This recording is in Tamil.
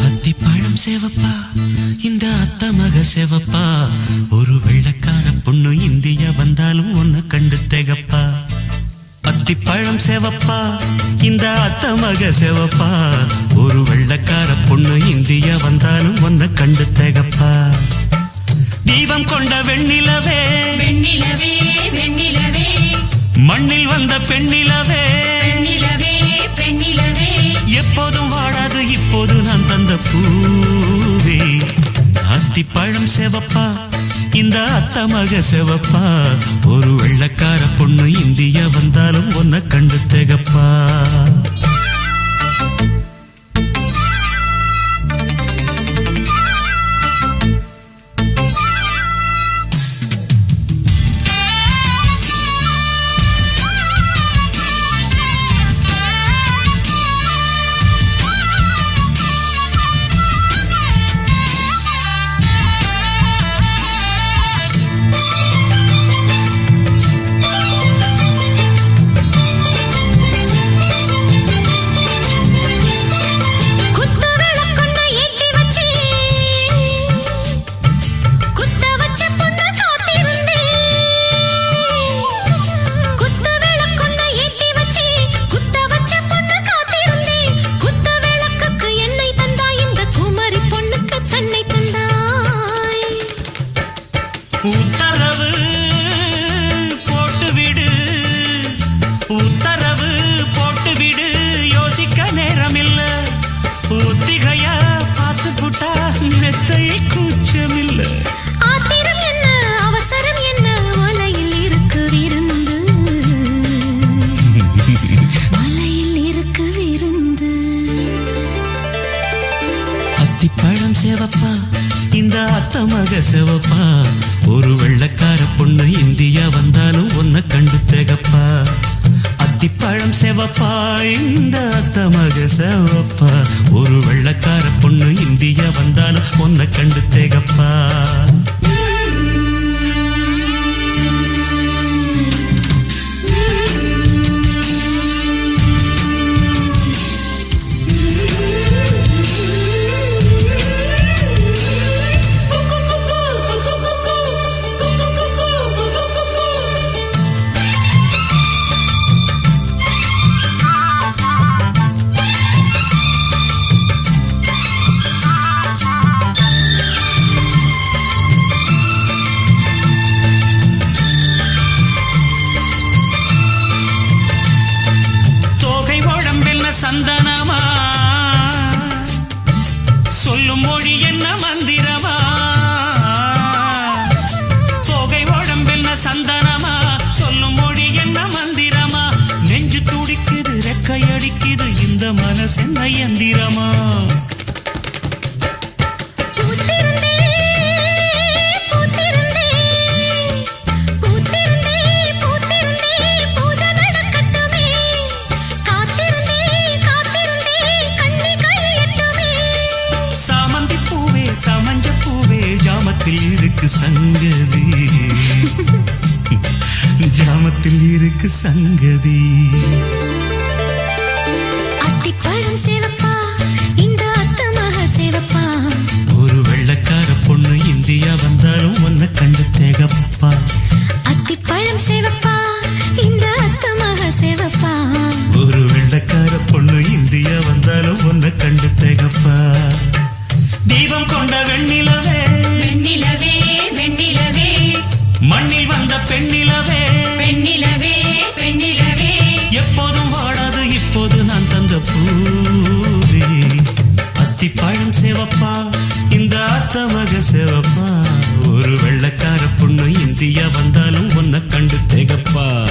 அத்திப்பழம் சேவப்பா இந்த அத்த மக சேவப்பா. ஒரு வெள்ளக்கார பொண்ணு இந்தியா வந்தாலும் ஒன்னு கண்டு திகப்பா. அத்திப்பழம் சேவப்பா இந்த அத்த மக சேவப்பா. ஒரு வெள்ளக்கார பொண்ணு இந்தியா வந்தாலும் ஒன்னு கண்டு திகப்பா. தீபம் கொண்ட வெண்ணிலவே மண்ணில் வந்த பெண்ணிலவே. பெண்ணிலவே பெண்ணிலவே. எப்போதும் வாடாது இப்போது நான் தந்த பூவே. அத்திப்பழம் செவப்பா இந்த அத்த மக செவப்பா. ஒரு வெள்ளக்கார பொண்ணு இந்தியா. உத்தரவு போட்டு விடு உத்தரவு போட்டு விடு யோசிக்க நேரமில்ல. ஒத்திகையா பார்த்து புட்டா மெத்தை கூச்சமில்லை. ஆத்திரம் என்ன? அவசரம் என்ன? மலையில் இருக்கு விருந்து. மலையில் இருக்கு விருந்து. அத்திப்பழம் சேவப்பா? இந்த அத்த மக சேவப்பா? ஒரு வெள்ளக்கார பொண்ணு இந்தியா வந்தாலும் ஒன்ன கண்டு திகப்பா. அத்திப்பழம் செவப்பா இந்த அத்தமக செவப்பா. ஒரு வெள்ளக்கார பொண்ணு இந்தியா வந்தாலும் ஒன்ன கண்டு திகப்பா. சந்தனமா? சொல்லும் மொழி என்ன மந்திரமா? தொகை உடம்பில் சந்தனமா? சொல்லும் மொழி என்ன மந்திரமா? நெஞ்சு துடிக்குது ரெக்கையடிக்குது இந்த மனசென்ன எந்திரமா ஜாமத்தில் இருக்கு சங்கதி. அத்திப்பழம் சேவப்பா இந்த அத்தமாக சேவப்பா ஒரு வெள்ளக்கார பொண்ணு இந்தியா வந்தாலும் ஒன்ன கண்டு தேகப்பா. அத்திப்பழம் சேவப்பா இந்த அத்தமாக சேவப்பா ஒரு வெள்ளக்கார பொண்ணு இந்தியா வந்தாலும் ஒன்ன கண்டு தேகப்பா. தீபம் கொண்ட வெண்ணிலவே. வெண்ணிலவே. பெண்ணிலவே. பெண்ணிலவே பெண்ணிலவே. எப்போதும் வாடாது இப்போது நான் தந்த பூவே. அத்திப்பழம் சேவப்பா இந்த அத்த மக சேவப்பா. ஒரு வெள்ளக்கார பொண்ணு இந்தியா வந்தாலும் ஒன்ன கண்டு தேகப்பா.